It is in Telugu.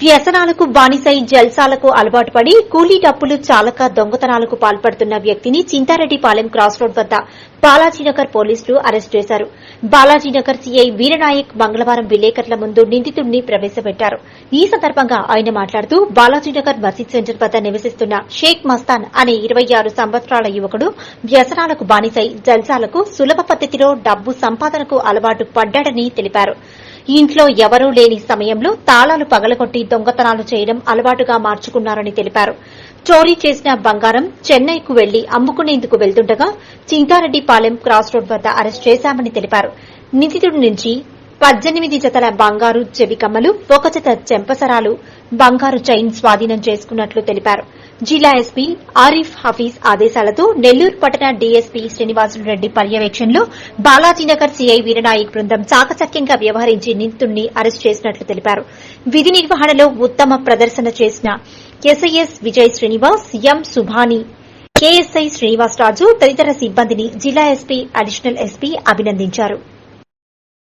వ్యసనాలకు బానిసై జల్సాలకు అలవాటు పడి కూలీ డప్పులు చాలక దొంగతనాలకు పాల్పడుతున్న వ్యక్తిని చింతారెడ్డిపాలెం క్రాస్ రోడ్ వద్ద బాలాజీనగర్ పోలీసులు అరెస్ట్ చేశారు. బాలాజీనగర్ సీఐ వీరనాయక్ మంగళవారం విలేకరుల ముందు నిందితుడిని ప్రవేశపెట్టారు. ఈ సందర్భంగా ఆయన మాట్లాడుతూ బాలాజీనగర్ మసీద్ సెంటర్ వద్ద నివసిస్తున్న షేక్ మస్తాన్ అనే ఇరవై ఆరు సంవత్సరాల యువకుడు వ్యసనాలకు బానిసై జల్సాలకు సులభ పద్దతిలో డబ్బు సంపాదనకు అలవాటు పడ్డాడని తెలిపారు. ఇంట్లో ఎవరూ లేని సమయంలో తాళాలు పగలగొట్టి దొంగతనాలు చేయడం అలవాటుగా మార్చుకున్నారని తెలిపారు. చోరీ చేసిన బంగారం చెన్నైకు వెళ్ళి అమ్ముకునేందుకు వెళ్తుండగా చింతారెడ్డిపాలెం క్రాస్ రోడ్ వద్ద అరెస్ట్ చేశామని తెలిపారు. నిందితుడి నుంచి పద్దెనిమిది జతల బంగారు చెవికమ్మలు ఒక జత చెంపసరాలు బంగారు చైన్ స్వాధీనం చేసుకున్నట్లు తెలిపారు. జిల్లా ఎస్పీ ఆరిఫ్ హఫీజ్ ఆదేశాలతో నెల్లూరు పట్టణ డీఎస్పీ శ్రీనివాసులు రెడ్డి పర్యవేక్షణలో బాలాజీనగర్ సీఐ వీరనాయక్ బృందం చాకచక్యంగా వ్యవహరించి నిందితుడిని అరెస్ట్ చేసినట్లు తెలిపారు. విధి నిర్వహణలో ఉత్తమ ప్రదర్శన చేసిన SIs Vijay Srinivas M Subhani KSI Srinivasaraju తదితర సిబ్బందిని జిల్లా ఎస్పీ అడిషనల్ ఎస్పీ అభినందించారు.